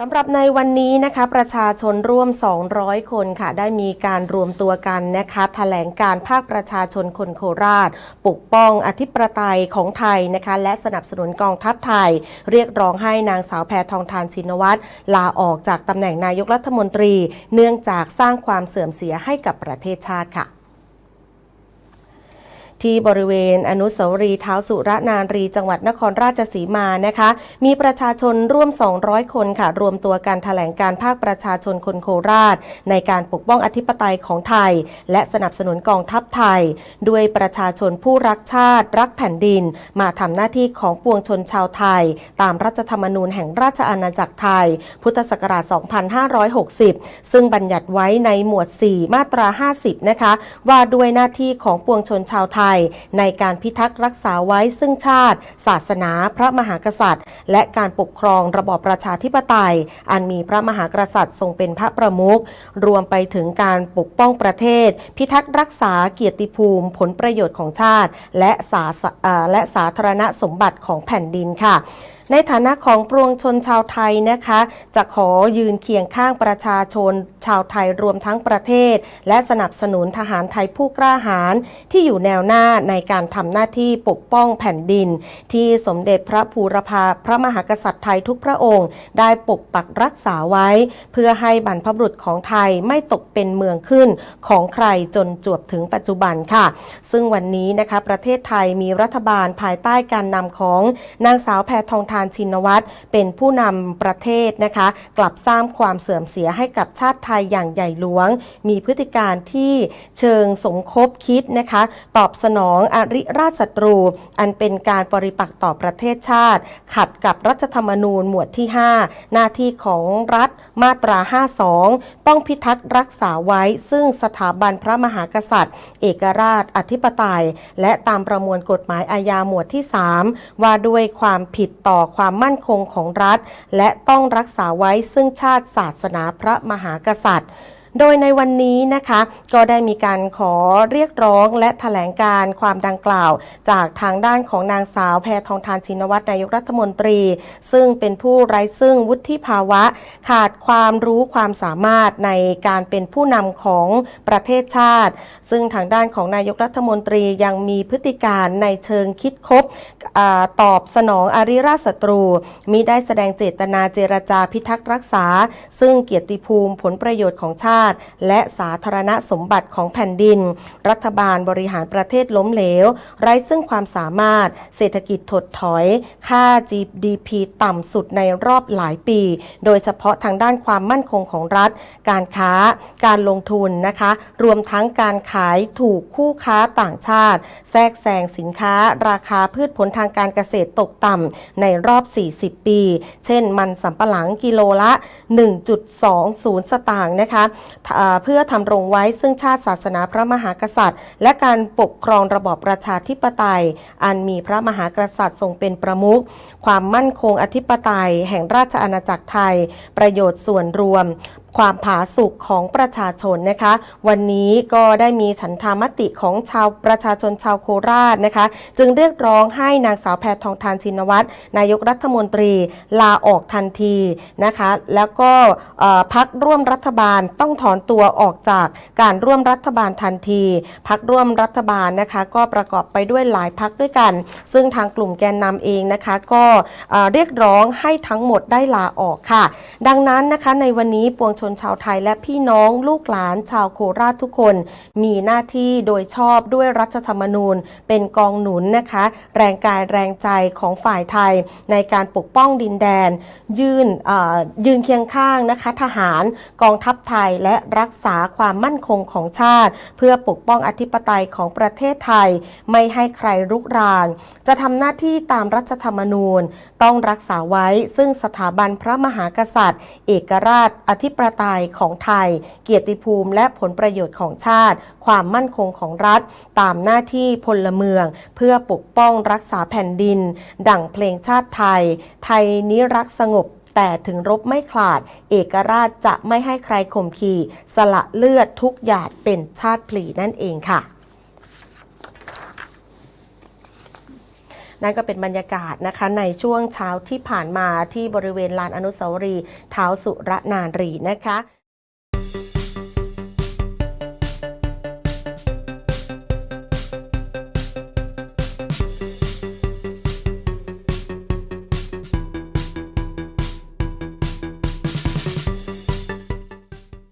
สำหรับในวันนี้นะคะประชาชนร่วม 200 คนค่ะ ได้มีการรวมตัวกันนะคะแถลงการภาคประชาชนคนโคราช ปกป้องอธิปไตยของไทยนะคะ และสนับสนุนกองทัพไทย เรียกร้องให้นางสาวแพทองทานชินวัตรลาออกจากตำแหน่งนายกรัฐมนตรี เนื่องจากสร้างความเสื่อมเสียให้กับประเทศชาติค่ะ ที่บริเวณอนุสาวรีย์เท้าสุรนารี จังหวัดนครราชสีมานะคะ มีประชาชนร่วม 200 คนค่ะ รวมตัวกันแถลงการภาคประชาชนคนโคราช ในการปกป้องอธิปไตยของไทย และสนับสนุนกองทัพไทย ด้วยประชาชนผู้รักชาติ รักแผ่นดิน มาทำหน้าที่ของปวงชนชาวไทย ตามรัฐธรรมนูญแห่งราชอาณาจักรไทย พุทธศักราช 2560 ซึ่งบัญญัติไว้ในหมวด 4 มาตรา 50 นะคะ ว่าด้วยหน้าที่ของปวงชนชาวไทยในการพิทักษ์รักษาไว้ซึ่งชาติ ศาสนาพระมหากษัตริย์ และการปกครองระบอบประชาธิปไตย อันมีพระมหากษัตริย์ทรงเป็นพระประมุขรวมไปถึงการปกป้องประเทศ พิทักษ์รักษาเกียรติภูมิ ผลประโยชน์ของชาติ และสาและสาธารณสมบัติของแผ่นดินค่ะ ในฐานะของปวงชนชาวไทยนะคะ จะขอยืนเคียงข้างประชาชนชาวไทยรวมทั้งประเทศ และสนับสนุนทหารไทยผู้กล้าหาญที่อยู่แนวหน้าในการทำหน้าที่ปกป้องแผ่นดิน ที่สมเด็จพระภูรพาพระมหากษัตริย์ไทยทุกพระองค์ ได้ปกปักรักษาไว้ เพื่อให้บรรพบุรุษของไทยไม่ตกเป็นเมืองขึ้นของใครจนจวบถึงปัจจุบันค่ะ ซึ่งวันนี้นะคะประเทศไทยมีรัฐบาลภายใต้การนำของนางสาวแพทองทานานชินวัตรเป็นผู้นำประเทศนะคะ กลับสร้างความเสื่อมเสียให้กับชาติไทยอย่างใหญ่หลวง มีพฤติการที่เชิงสมคบคิดนะคะ ตอบสนองอริราชศัตรู อันเป็นการปริปักษ์ต่อประเทศชาติ ขัดกับรัฐธรรมนูญหมวดที่ 5 หน้าที่ของรัฐมาตรา 52 ต้องพิทักษ์รักษาไว้ ซึ่งสถาบันพระมหากษัตริย์ เอกราช อธิปไตย และตามประมวลกฎหมายอาญาหมวดที่ 3 ว่าด้วยความผิดต่อความมั่นคงของรัฐ และต้องรักษาไว้ซึ่งชาติศาสนาพระมหากษัตริย์ โดยในวันนี้นะคะก็ได้มีการขอเรียกร้องและแถลงการความดังกล่าว จากทางด้านของนางสาวแพทองทานชินวัตรนายกรัฐมนตรี ซึ่งเป็นผู้ไร้ซึ่งวุฒิภาวะ ขาดความรู้ความสามารถในการเป็นผู้นำของประเทศชาติ ซึ่งทางด้านของนายกรัฐมนตรียังมีพฤติการในเชิงคิดคบอตอบสนองอาริราชศัตรูมิได้แสดงเจตนาเจรจาพิทักษ์รักษา ซึ่งเกียรติภูมิผลประโยชน์ของชาติและสาธารณสมบัติของแผ่นดิน รัฐบาลบริหารประเทศล้มเหลว ไร้ซึ่งความสามารถ เศรษฐกิจถดถอย ค่า GDP ต่ำสุดในรอบหลายปี โดยเฉพาะทางด้านความมั่นคงของรัฐ การค้า การลงทุนนะคะ รวมทั้งการขายถูกคู่ค้าต่างชาติ แทรกแซงสินค้า ราคาพืชผลทางการเกษตรตกต่ำในรอบ 40 ปี เช่น มันสำปะหลังกิโลละ 1.20 สตางค์นะคะเพื่อทำรงไว้ซึ่งชาติศาสนาพระมหากษัตริย์ และการปกครองระบอบประชาธิปไตย อันมีพระมหากษัตริย์ทรงเป็นประมุขความมั่นคงอธิปไตย แห่งราชอาณาจักรไทย ประโยชน์ส่วนรวม ความผาสุกของประชาชนนะคะ วันนี้ก็ได้มีฉันทามติของชาวประชาชนชาวโคราชนะคะ จึงเรียกร้องให้นางสาวแพทองทานชินวัตรนายกรัฐมนตรีลาออกทันทีนะคะ แล้วก็พักร่วมรัฐบาลต้องถอนตัวออกจากการร่วมรัฐบาลทันที พักร่วมรัฐบาลนะคะ ก็ประกอบไปด้วยหลายพักด้วยกัน ซึ่งทางกลุ่มแกนนำเองนะคะ ก็เอ่อเรียกร้องให้ทั้งหมดได้ลาออกค่ะ ดังนั้นนะคะในวันนี้ปวงชชนชาวไทยและพี่น้องลูกหลานชาวโคราชทุกคน มีหน้าที่โดยชอบด้วยรัฐธรรมนูญ เป็นกองหนุนนะคะ แรงกายแรงใจของฝ่ายไทยในการปกป้องดินแดน ยืนเอ่อยืนเคียงข้างนะคะ ทหารกองทัพไทยและรักษาความมั่นคงของชาติ เพื่อปกป้องอธิปไตยของประเทศไทย ไม่ให้ใครรุกราน จะทำหน้าที่ตามรัฐธรรมนูญ ต้องรักษาไว้ซึ่งสถาบันพระมหากษัตริย์ เอกราชอธิปไตยของไทย เกียรติภูมิ และผลประโยชน์ของชาติ ความมั่นคงของรัฐ ตามหน้าที่พลเมือง เพื่อปกป้องรักษาแผ่นดิน ดั่งเพลงชาติไทย ไทยนิรักสงบแต่ถึงรบไม่ขาด เอกราชจะไม่ให้ใครข่มขีสละเลือดทุกหยาดเป็นชาติพลีนั่นเองค่ะ นั่นก็เป็นบรรยากาศนะคะในช่วงเช้าที่ผ่านมาที่บริเวณลานอนุสาวรีย์เท้าสุรนารีนะคะ